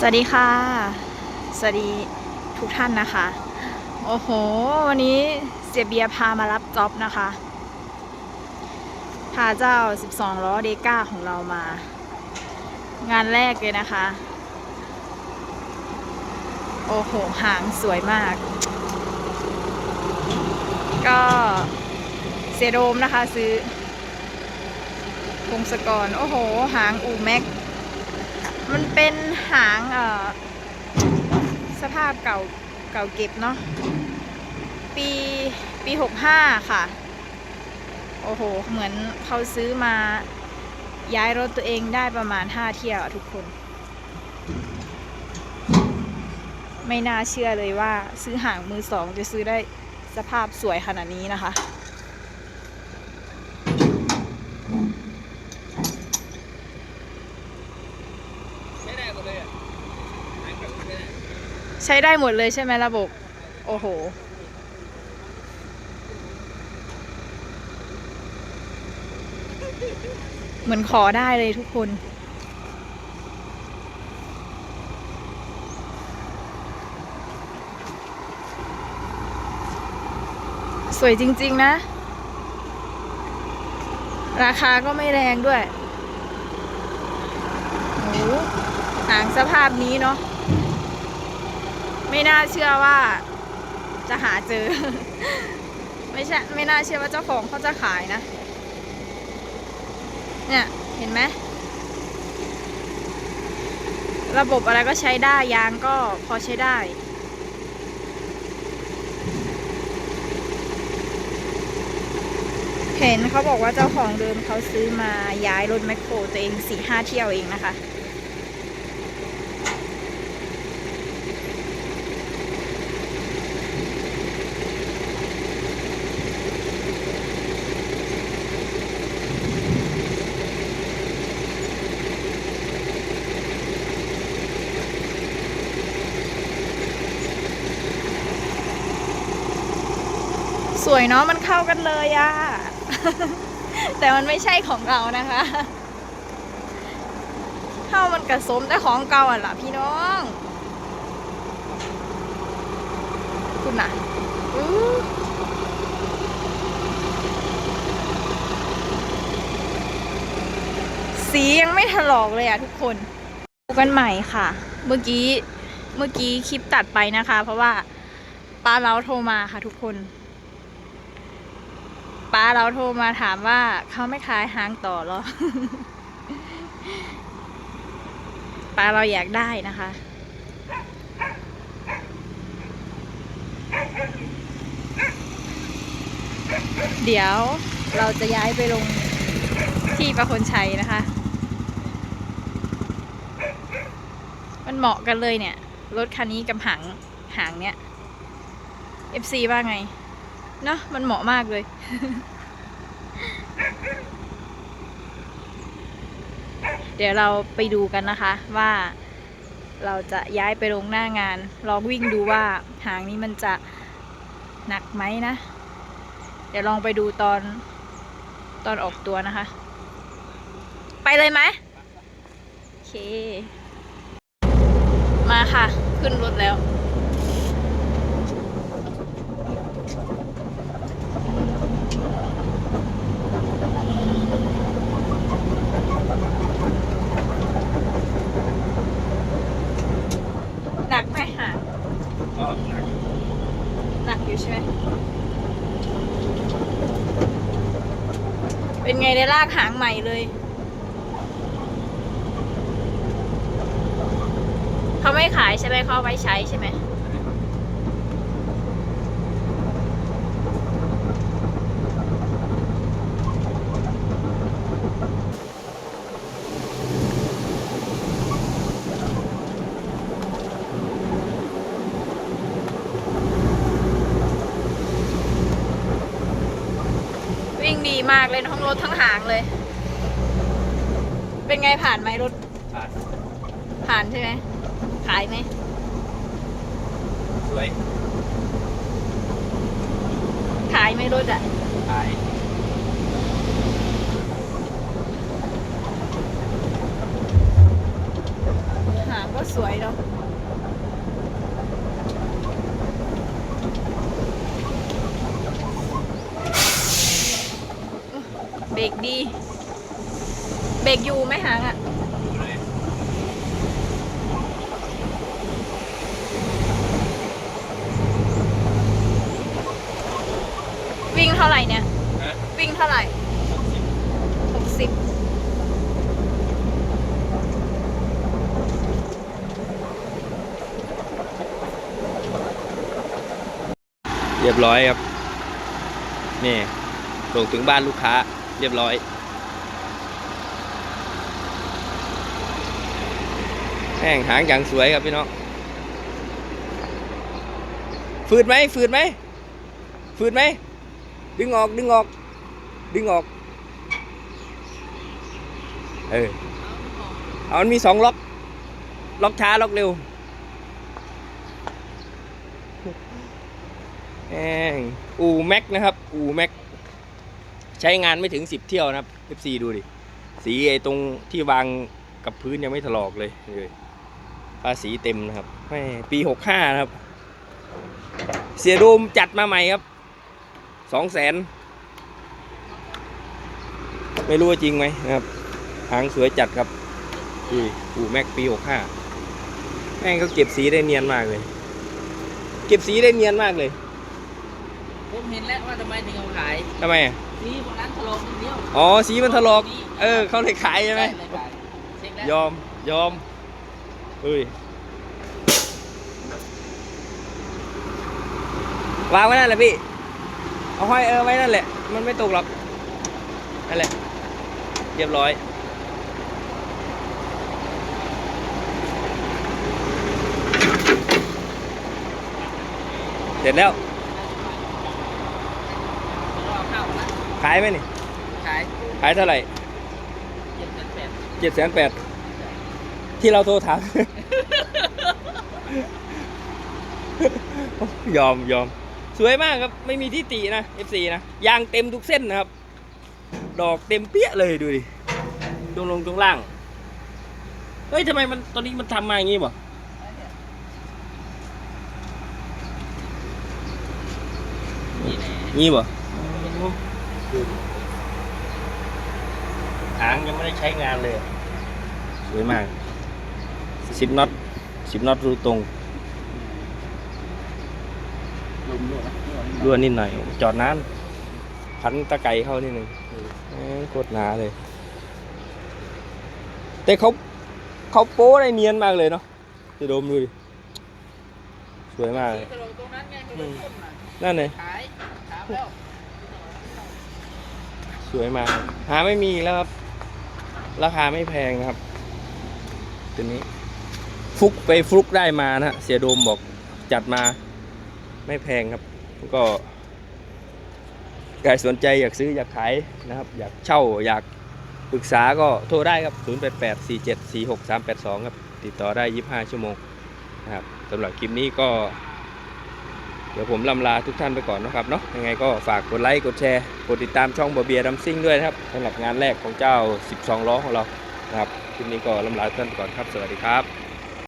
สวัสดีค่ะ สวัสดีทุกท่านนะคะ โอ้โห วันนี้เสียเบียพามารับจ็อบนะคะ พาเจ้า 12 ล้อเดก้าของเรามา งานแรกเลยนะคะ โอ้โห หางสวยมาก ก็เสียโดมนะคะซื้อพงศกร โอ้โห หางอูแม็ก มันเป็น หางเอ่อสภาพเก่าเก่าเก็บเนาะปีปีหกห้าค่ะ โอ้โห เหมือนเขาซื้อมาย้ายรถตัวเองได้ประมาณห้าเที่ยวทุกคน ไม่น่าเชื่อเลยว่าซื้อหางมือสองจะซื้อได้สภาพสวยขนาดนี้นะคะ ไม่ได้หมดเลยอะหายแบบไม่ได้ ใช้ได้หมดเลยใช่ไหมระบบ โอ้โห เหมือนขอได้เลยทุกคน สวยจริง ๆ นะ ราคาก็ไม่แรงด้วยโอ้หหางสภาพนี้เนาะ ไม่น่าเชื่อว่าจะหาเจอ ไม่ใช่ไม่น่าเชื่อว่าเจ้าของเขาจะขายนะ เนี่ย เห็นไหมระบบอะไรก็ใช้ได้ยางก็พอใช้ได้เห็นเขาบอกว่าเจ้าของเดิมเขาซื้อมาย้ายรถแมคโครตัวเองสี่ห้าเที่ยวเองนะคะ สวยเนาะมันเข้ากันเลยอะแต่มันไม่ใช่ของเรานะคะเข้ามันกระสมแต่ของเก่าอะล่ะพี่น้องคุณน่ะสียังไม่ถลอกเลยอะทุกคนดูกันใหม่ค่ะ เมื่อกี้เมื่อกี้คลิปตัดไปนะคะ เพราะว่าป้าเราโทรมาค่ะทุกคน ป้าเราโทรมาถามว่าเขาไม่ขายหางต่อเหรอป้าเราอยากได้นะคะ เดี๋ยวเราจะย้ายไปลงที่ประคนชัยนะคะ มันเหมาะกันเลยเนี่ย รถคันนี้กับหางหางเนี้ย FC ว่าไง เนอะมันเหมาะมากเลย เดี๋ยวเราไปดูกันนะคะว่าเราจะย้ายไปลงหน้างาน ลองวิ่งดูว่าหางนี้มันจะหนักไหมนะ เดี๋ยวลองไปดูตอนตอนออกตัวนะคะ ไปเลยไหมโอเค มาค่ะ ขึ้นรถแล้ว หนักไหมหาง ก็หนัก หนักอยู่ใช่ไหม เป็นไงได้ลากหางใหม่เลยเขาไม่ขายใช่ไหมเขาเอาไว้ใช้ใช่ไหม มากเลยทั้งรถทั้งหางเลย เป็นไงผ่านไหมรถ ผ่านผ่านใช่ไหมขายไหมสวยขายไหมรถอะหายหางก็สวยเนาะเบรกดี เบรกอยู่ ไหมหางอะวิ่งเท่าไหร่เนี่ย วิ่งเท่าไหร่หกสิบเรียบร้อยครับ นี่ส่งถึงบ้านลูกค้า เรียบร้อย แห้งหางอย่างสวยครับพี่น้องฝืดไหมฝืดไหมฝืดไหมดึงออกดึงออกดึงออกเออเอามันมีสองล็อก ล็อกช้าล็อกเร็วแองอูแม็กนะครับ อูแม็กใช้งานไม่ถึง10เที่ยวนะครับ F4 ดูดิ สีไอ้ตรงที่วางกับพื้นยังไม่ถลอกเลยเลยาษีเต็มนะครับไม่ปี65นะครับ เสียดูมจัดมาใหม่ครับ2แสนไม่รู้ว่าจริงไหมนะครับหางสวยจัดครับดูดิอูแม็กปี65แม่งเขาเก็บสีได้เนียนมากเลย เก็บสีได้เนียนมากเลย ผมเห็นแล้วว่าทำไมถึงเอาขายทำไมอะนี่คนนั้นถลอกนิดเดียวอ๋อสีมันถลอก เออเขาเลยขายใช่ไหมเลยขายเช็คแล้วยอมยอม เฮ้ยวางไว้นั่นแหละพี่ เอาห้อยเออไว้นั่นแหละ มันไม่ตกหรอก นั่นแหละ เรียบร้อย เสร็จแล้วเอาเข้านะขายไหมนี่ ขาย ขายเท่าไหร่เจ็ดแสนแปด ที่เราโทรถาม ยอมยอม สวยมากครับ ไม่มีที่ตินะ F4 นะ ยางเต็มทุกเส้นนะครับ ดอกเต็มเปี้ยเลยดูดิตรงลงตรงล่าง เฮ้ยทำไมมันตอนนี้มันทำมาอย่างงี้บ่นี่แหละงี้บ่หางยังไม่ได้ใช้งานเลย สวยมาก สิบน็อตสิบน็อตรูตรงลมด้วยนะรั่วนิดหน่อย จอดนานพันตะไก่เข้านิดหนึ่งเอ้ยโคตรหนาเลย แต่เขาเขาโป้ได้เนียนมากเลยเนาะจะดมดูดิสวยมากเลยถลอกตรงนั้นไงเขาเลยพ่นน่ะนั่นเลยขายถามแล้วสวยมาก หาไม่มีอีกแล้วครับ ราคาไม่แพงนะครับตัวนี้ ฟุกไปฟลุกได้มานะฮะเสียโดมบอกจัดมาไม่แพงครับ ก็ใครสนใจอยากซื้ออยากขายนะครับ อยากเช่าอยากปรึกษาก็โทรได้ครับ 0884746382 ครับ ติดต่อได้ 25 ชั่วโมงนะครับสำหรับคลิปนี้ก็ เดี๋ยวผมลำลาทุกท่านไปก่อนนะครับเนาะยังไงก็ฝากกดไลค์ กดแชร์ กดติดตามช่องบอเบียดัมซิ่งด้วยนะครับสำหรับงานแรกของเจ้า 12 ล้อของเรานะครับคลิปนี้ก็ลำลาทุกท่านไปก่อนครับ สวัสดีครับ